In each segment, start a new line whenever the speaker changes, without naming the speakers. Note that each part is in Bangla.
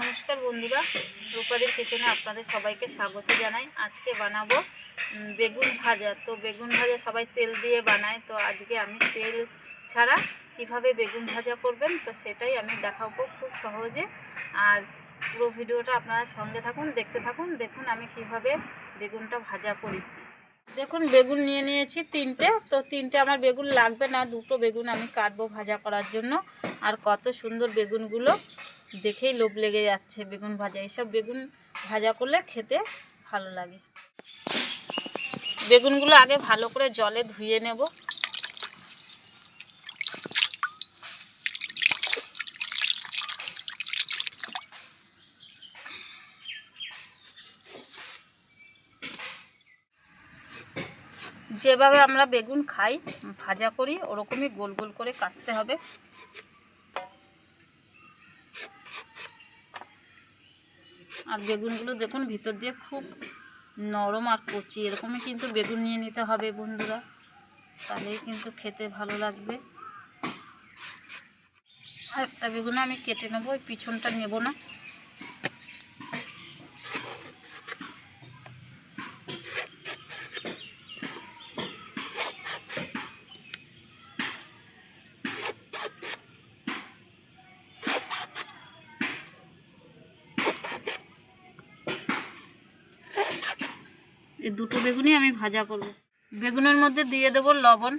নমস্কার বন্ধুরা, রূপাদের কিচেনে আপনাদের সবাইকে স্বাগত জানাই। আজকে বানাবো বেগুন ভাজা। তো বেগুন ভাজা সবাই তেল দিয়ে বানায়, তো আজকে আমি তেল ছাড়া কীভাবে বেগুন ভাজা করবেন, তো সেটাই আমি দেখাবো খুব সহজে। আর পুরো ভিডিওটা আপনারা সঙ্গে থাকুন, দেখতে থাকুন, দেখুন আমি কীভাবে বেগুনটা ভাজা করি। দেখুন, বেগুন নিয়ে নিয়েছি তিনটে, তো তিনটে আমার বেগুন লাগবে না, দুটো বেগুন আমি কাটবো ভাজা করার জন্য। আর কত সুন্দর বেগুনগুলো দেখেই লোভ লেগে যাচ্ছে, বেগুন ভাজা। এইসব বেগুন ভাজা করলে খেতে ভালো লাগে। বেগুনগুলো আগে ভালো করে জলে ধুয়ে নেব। যেভাবে আমরা বেগুন খাই, ভাজা করি, ওরকমই গোল গোল করে কাটতে হবে। আর বেগুনগুলো দেখুন, ভিতর দিয়ে খুব নরম আর কচি। এরকমই কিন্তু বেগুন নিয়ে নিতে হবে বন্ধুরা। তাহলেই কিন্তু খেতে ভালো লাগবে। একটা বেগুন আমি কেটে নেব, ওই পিছনটা নেব না। এই দুটো বেগুনই আমি ভাজা করব। বেগুনের মধ্যে দিয়ে দেব লবণ।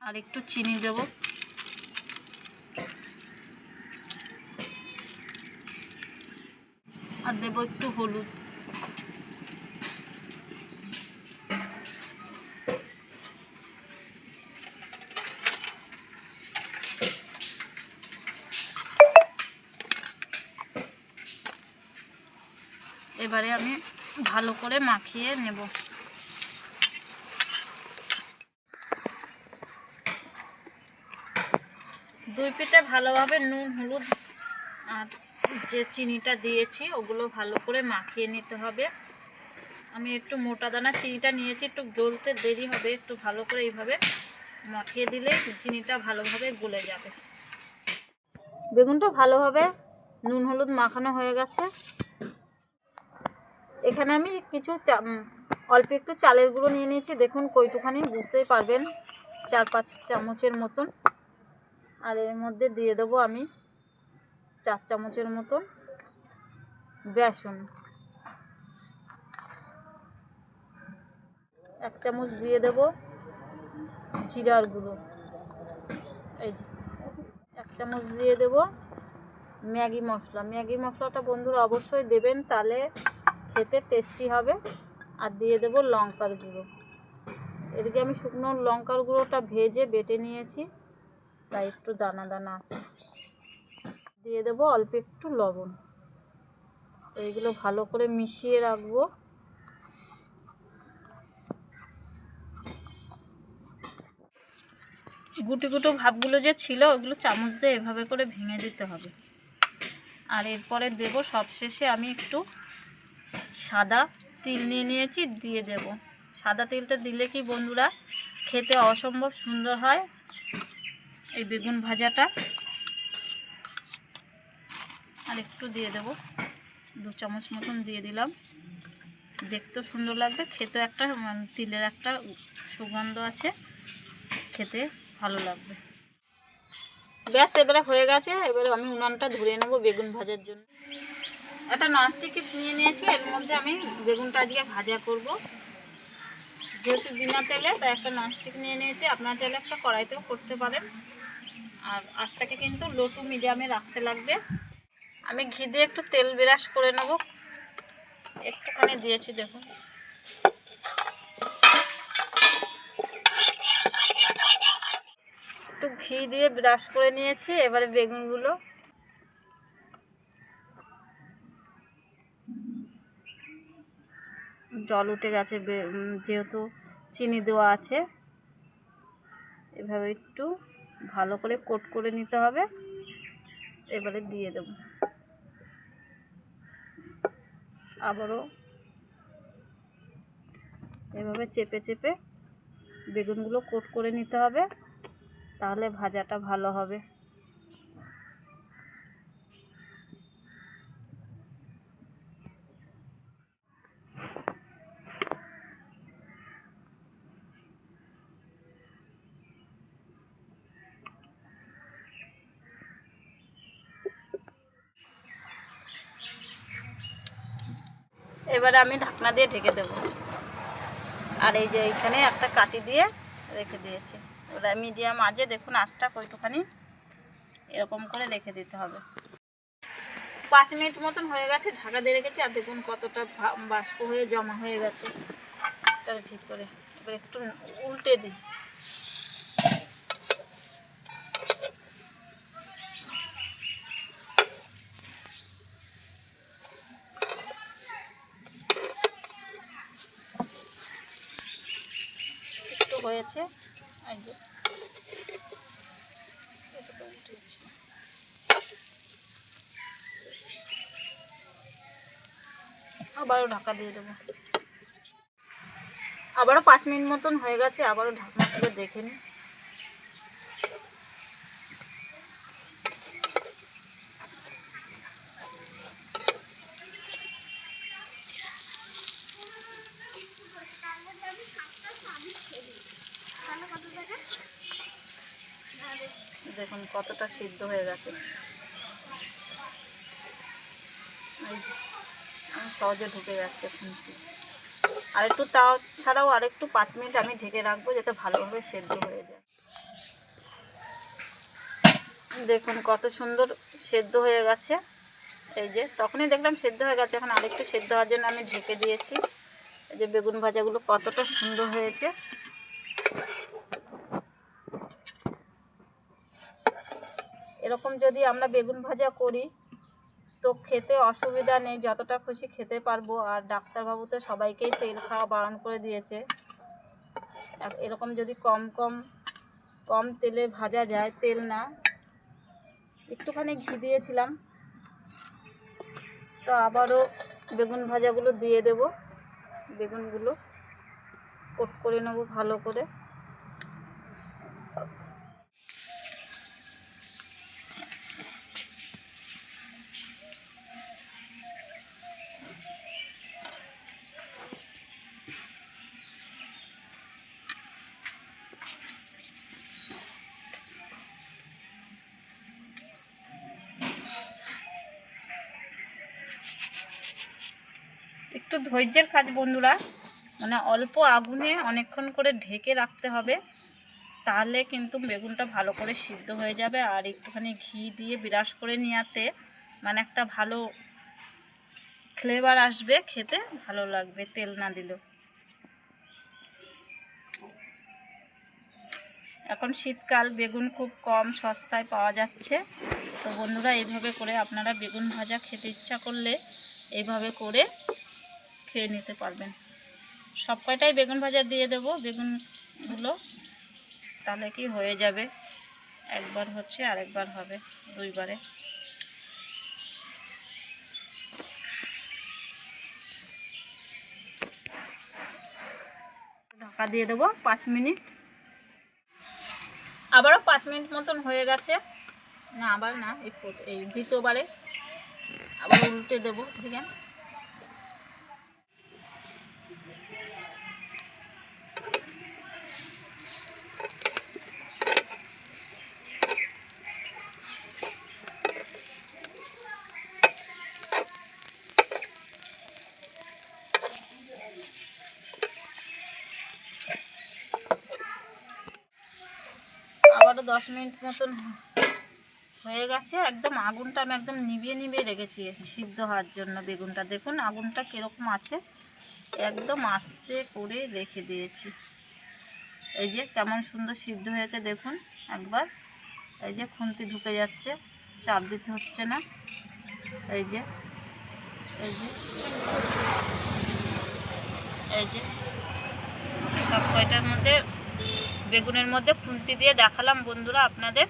আর একটু চিনি দেব। আর দেব একটু হলুদ। এবারে আমি ভালো করে মাখিয়ে নেব। দুই পিঠে ভালোভাবে নুন, হলুদ আর যে চিনিটা দিয়েছি, ওগুলো ভালো করে মাখিয়ে নিতে হবে। আমি একটু মোটা দানা চিনিটা নিয়েছি, একটু গলতে দেরি হবে, একটু ভালো করে এইভাবে মাখিয়ে দিলে চিনিটা ভালোভাবে গলে যাবে। বেগুনটা ভালোভাবে নুন, হলুদ মাখানো হয়ে গেছে। এখানে আমি কিছু অল্প একটু চালের গুঁড়ো নিয়ে নিয়েছি। দেখুন কইটুখানি বুঝতেই পারবেন, চার পাঁচ চামচের মতন। আর এর মধ্যে দিয়ে দেবো আমি চার চামচের মতন বেসন। এক চামচ দিয়ে দেব জিরার গুঁড়ো। এই যে, এক চামচ দিয়ে দেব ম্যাগি মশলা। ম্যাগি মশলাটা বন্ধুরা অবশ্যই দেবেন, তাহলে খেতে টেস্টি হবে। আর দিয়ে দেব লঙ্কার গুঁড়ো। এদিকে আমি শুকনো লঙ্কার গুঁড়োটা ভেজে বেটে নিয়েছি। তাই একটু দানা দানা আছে। দিয়ে দেব অল্প একটু লবণ। এইগুলো ভালো করে মিশিয়ে রাখব। গুটি গুটো ভাবগুলো যে ছিল, ওগুলো চামচ দিয়ে এভাবে করে ভেঙে দিতে হবে। আর এরপরে দেব সবশেষে আমি একটু সাদা তিল নিয়ে নিয়েছি, দিয়ে দেব। সাদা তিলটা দিলে কি বন্ধুরা, খেতে অসম্ভব সুন্দর হয় এই বেগুন ভাজাটা। আর একটু দিয়ে দেব, দু চামচ মতন দিয়ে দিলাম। দেখতেও সুন্দর লাগবে খেতে একটা মানে তিলের একটা সুগন্ধ আছে, খেতে ভালো লাগবে। ব্যাস, এবারে হয়ে গেছে, এবারে আমি উনানটা ধরে নেব বেগুন ভাজার জন্য। একটা ননস্টিক নিয়ে নিয়েছি, এর মধ্যে আমি বেগুনটা আজকে ভাজা করব। যেহেতু বিনা তেলে, তাই একটা ননস্টিক নিয়ে নিয়েছি। আপনার চাইলে একটা কড়াইতেও করতে পারেন। আর আঁচটাকে কিন্তু লো টু মিডিয়ামে রাখতে লাগবে। আমি ঘি দিয়ে একটু তেল বিরাস করে নেব। একটুখানি দিয়েছি, দেখুন। একটু ঘি দিয়ে ব্রাশ করে নিয়েছি। এবারে বেগুনগুলো জল উঠে গেছে যেহেতু চিনি দেওয়া আছে। এভাবে একটু ভালো করে কোট করে নিতে হবে। এবারে দিয়ে দেব। আবারও এভাবে চেপে চেপে বেগুনগুলো কোট করে নিতে হবে, তাহলে ভাজাটা ভালো হবে। এবারে আমি ঢাকনা দিয়ে ঢেকে দেবো। আর এই যে এইখানে একটা কাটি দিয়ে রেখে দিয়েছি। ওরা মিডিয়াম আজে দেখুন আঁচটা কইটুখানি এরকম করে রেখে দিতে হবে। পাঁচ মিনিট মতন হয়ে গেছে, ঢাকা দিয়ে রেখেছি। আর দেখুন কতটা বাষ্প হয়ে, জমা হয়ে গেছে। তার ভিতরে এবার একটু উল্টে দিই। এটাকে আবারও ঢাকা দিয়ে দেবো। আবারও পাঁচ মিনিট মতন হয়ে গেছে, আবারও ঢাকনা দেখে নিই দেখুন কতটা সিদ্ধ হয়ে গেছে। সহজে ঢুকে যাচ্ছে খুন্তি। আর একটু তাও ছাড়াও আর একটু পাঁচ মিনিট আমি ঢেকে রাখব যাতে ভালোভাবে সেদ্ধ হয়ে যায়। দেখুন কত সুন্দর সেদ্ধ হয়ে গেছে। এই যে, তখনই দেখলাম সেদ্ধ হয়ে গেছে। এখন আরেকটু সেদ্ধ হওয়ার জন্য আমি ঢেকে দিয়েছি। এই যে বেগুন ভাজাগুলো কতটা সুন্দর হয়েছে। এরকম যদি আমরা বেগুন ভাজা করি, তো খেতে অসুবিধা নেই, যতটা খুশি খেতে পারব। আর ডাক্তারবাবু তো সবাইকেই তেল খাওয়া বারণ করে দিয়েছে। এরকম যদি কম কম কম তেলে ভাজা যায়, তেল না। একটুখানি ঘি দিয়েছিলাম। তো আবারও বেগুন ভাজাগুলো দিয়ে দেব। বেগুনগুলো কোট করে নেব ভালো করে। একটু ধৈর্যের কাজ, বন্ধুরা। মানে অল্প আগুনে অনেকক্ষণ করে ঢেকে রাখতে হবে। তাহলে কিন্তু বেগুনটা ভালো করে সিদ্ধ হয়ে যাবে আর একটুখানি ঘি দিয়ে বিরাস করে নিয়াতে মানে একটা ভালো ফ্লেভার আসবে, খেতে ভালো লাগবে, তেল না দিলেও। এখন শীতকাল, বেগুন খুব কম সস্তায় পাওয়া যাচ্ছে। তো বন্ধুরা, এইভাবে করে আপনারা বেগুন ভাজা খেতে ইচ্ছা করলে এইভাবে করে খেয়ে নিতে পারবেন। সব কয়টাই বেগুন ভাজা দিয়ে দেবো, বেগুনগুলো। তাহলে কি হয়ে যাবে? একবার হচ্ছে আরেকবার হবে, দুইবারে। ঢাকা দিয়ে দেবো পাঁচ মিনিট। আবারও পাঁচ মিনিট মতন হয়ে গেছে। না, আবার না, এই এই দ্বিতীয়বারে। আবার উল্টে দেবো, ঠিক আছে? আবারও দশ মিনিট মতন হয়ে গেছে। একদম আগুনটা আমি একদম নিভিয়ে নিভিয়ে রেখেছি সিদ্ধ হওয়ার জন্য বেগুনটা। দেখুন আগুনটা কীরকম আছে। একদম আস্তে করে রেখে দিয়েছি। এই যে কেমন সুন্দর সিদ্ধ হয়েছে দেখুন একবার। এই যে খুন্তি ঢুকে যাচ্ছে, চাপ দিতে হচ্ছে না। এই যে এই যে এই যে, সব কয়টার মধ্যে বেগুনের মধ্যে খুন্তি দিয়ে দেখালাম বন্ধুরা আপনাদের।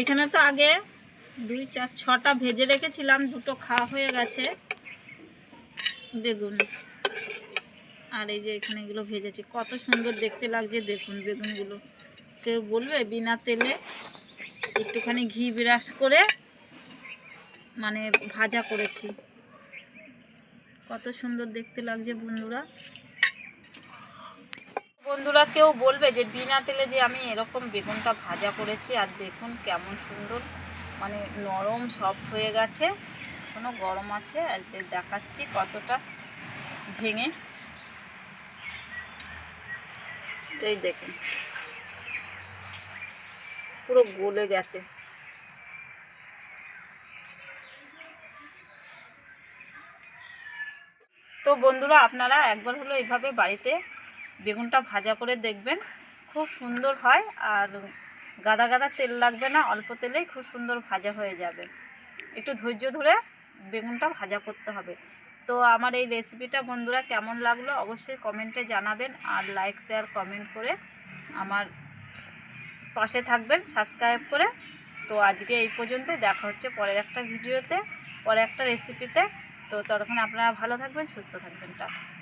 এখানে তো আগে দুই, চার, ছটা ভেজে রেখেছিলাম, দুটো খাওয়া হয়ে গেছে বেগুন। আর এই যে এখানে এগুলো ভেজেছি, কত সুন্দর দেখতে লাগছে, দেখুন বেগুনগুলো। কেউ বলবে বিনা তেলে একটুখানি ঘি বিরাস করে মানে ভাজা করেছি। কত সুন্দর দেখতে লাগছে বন্ধুরা। বন্ধুরা কেউ বলবে যে বিনা তেলে যে আমি এরকম বেগুনটা ভাজা করেছি, আর দেখুন কেমন সুন্দর মানে নরম সফট হয়ে গেছে। এখনও গরম আছে দেখাচ্ছি কতটা ভেঙে। এই দেখুন, পুরো গলে গেছে। বন্ধুরা, আপনারা একবার হলো এইভাবে বাড়িতে বেগুনটা ভাজা করে দেখবেন। খুব সুন্দর হয় আর গাদা গাদা তেল লাগবে না, অল্প তেলেই খুব সুন্দর ভাজা হয়ে যাবে। একটু ধৈর্য ধরে বেগুনটা ভাজা করতে হবে। তো আমার এই রেসিপিটা বন্ধুরা কেমন লাগল অবশ্যই কমেন্টে জানাবেন আর লাইক শেয়ার কমেন্ট করে আমার পাশে থাকবেন সাবস্ক্রাইব করে। তো আজকে এই পর্যন্ত দেখা হচ্ছে পরের একটা ভিডিওতে পরে একটা রেসিপিতে তো ততক্ষণ আপনারা ভালো থাকবেন সুস্থ থাকবেন টাটা।